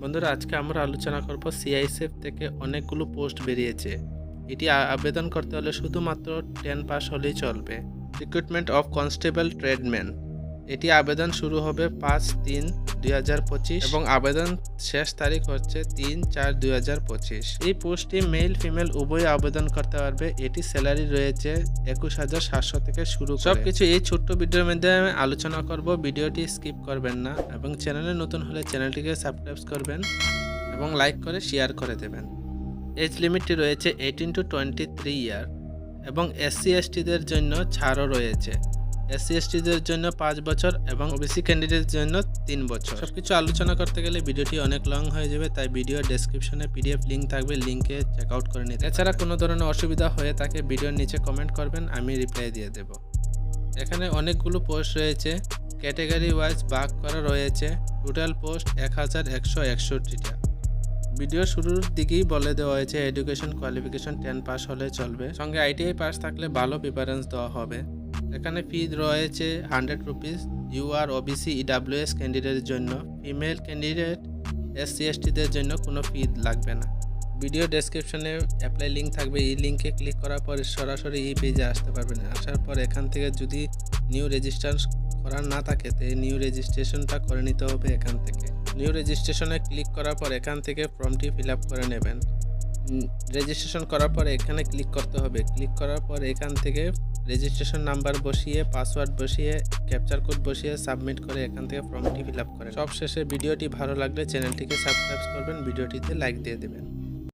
বন্ধুরা, আজকে আমরা আলোচনা করব সিআইএসএফ থেকে অনেকগুলো পোস্ট বেরিয়েছে। এটি আবেদন করতে হলে শুধুমাত্র টেন পাস হলেই চলবে। রিক্রুটমেন্ট অফ কনস্টেবল ট্রেডম্যান এটি আবেদন শুরু হবে পাঁচ তিন দুই এবং আবেদন শেষ তারিখ হচ্ছে তিন চার দুই এই পোস্টটি মেল, ফিমেল, উভয় আবেদন করতে পারবে। এটি স্যালারি রয়েছে একুশ হাজার সাতশো থেকে শুরু সব কিছু এই ছোট্ট ভিডিওর মধ্যে আমি আলোচনা করব। ভিডিওটি স্কিপ করবেন না এবং চ্যানেলে নতুন হলে চ্যানেলটিকে সাবস্ক্রাইব করবেন এবং লাইক করে শেয়ার করে দেবেন। এজ লিমিটটি রয়েছে eighteen to twenty three year এবং এসসি, এসটিদের জন্য ছাড়ও রয়েছে। এসসি এসটিদের জন্য পাঁচ বছর এবং ওবিসি ক্যান্ডিডেটের জন্য তিন বছর। সব কিছু আলোচনা করতে গেলে ভিডিওটি অনেক লং হয়ে যাবে, তাই ভিডিও ডেসক্রিপশনে পিডিএফ লিঙ্ক থাকবে লিঙ্কে চেক আউট করে নিতে এছাড়া কোনো ধরনের অসুবিধা হয়ে থাকে, ভিডিওর নিচে কমেন্ট করবেন, আমি রিপ্লাই দিয়ে দেব। এখানে অনেকগুলো পোস্ট রয়েছে, ক্যাটেগরি ওয়াইজ ভাগ করা রয়েছে, টোটাল পোস্ট এক হাজার একশো একষট্টিটা। ভিডিও শুরুর দিকেই বলে দেওয়া হয়েছে, এডুকেশন কোয়ালিফিকেশন টেন পাস হলে চলবে। সঙ্গে আইটিআই পাস থাকলে ভালো প্রিফারেন্স দেওয়া হবে। এখানে ফি রয়েছে hundred rupees UR OBC EWS ক্যান্ডিডেটের জন্য। ফিমেল ক্যান্ডিডেট এস এসসি এসটিদের জন্য কোনো ফি লাগবে না। ভিডিও ডেসক্রিপশনে অ্যাপ্লাই লিঙ্ক থাকবে। এই লিঙ্কে ক্লিক করার পর সরাসরি এই পেজে আসতে পারবেন। আসার পর এখান থেকে যদি নিউ রেজিস্ট্রেশন করার না থাকে, তো নিউ রেজিস্ট্রেশনটা করে নিতে হবে এখান থেকে। নিউ রেজিস্ট্রেশনে ক্লিক করার পর এখান থেকে ফর্মটি ফিল করে নেবেন। রেজিস্ট্রেশন করার পর এখানে ক্লিক করতে হবে। ক্লিক করার পর এখান থেকে রেজিস্ট্রেশন নাম্বার বসিয়ে, পাসওয়ার্ড বসিয়ে, ক্যাপচার কোড বসিয়ে সাবমিট করে এখান থেকে ফর্মটি ফিল আপ করেন। সব শেষে ভিডিওটি ভালো লাগলে চ্যানেলটিকে সাবস্ক্রাইব করবেন, ভিডিওটিতে লাইক দিয়ে দেবেন।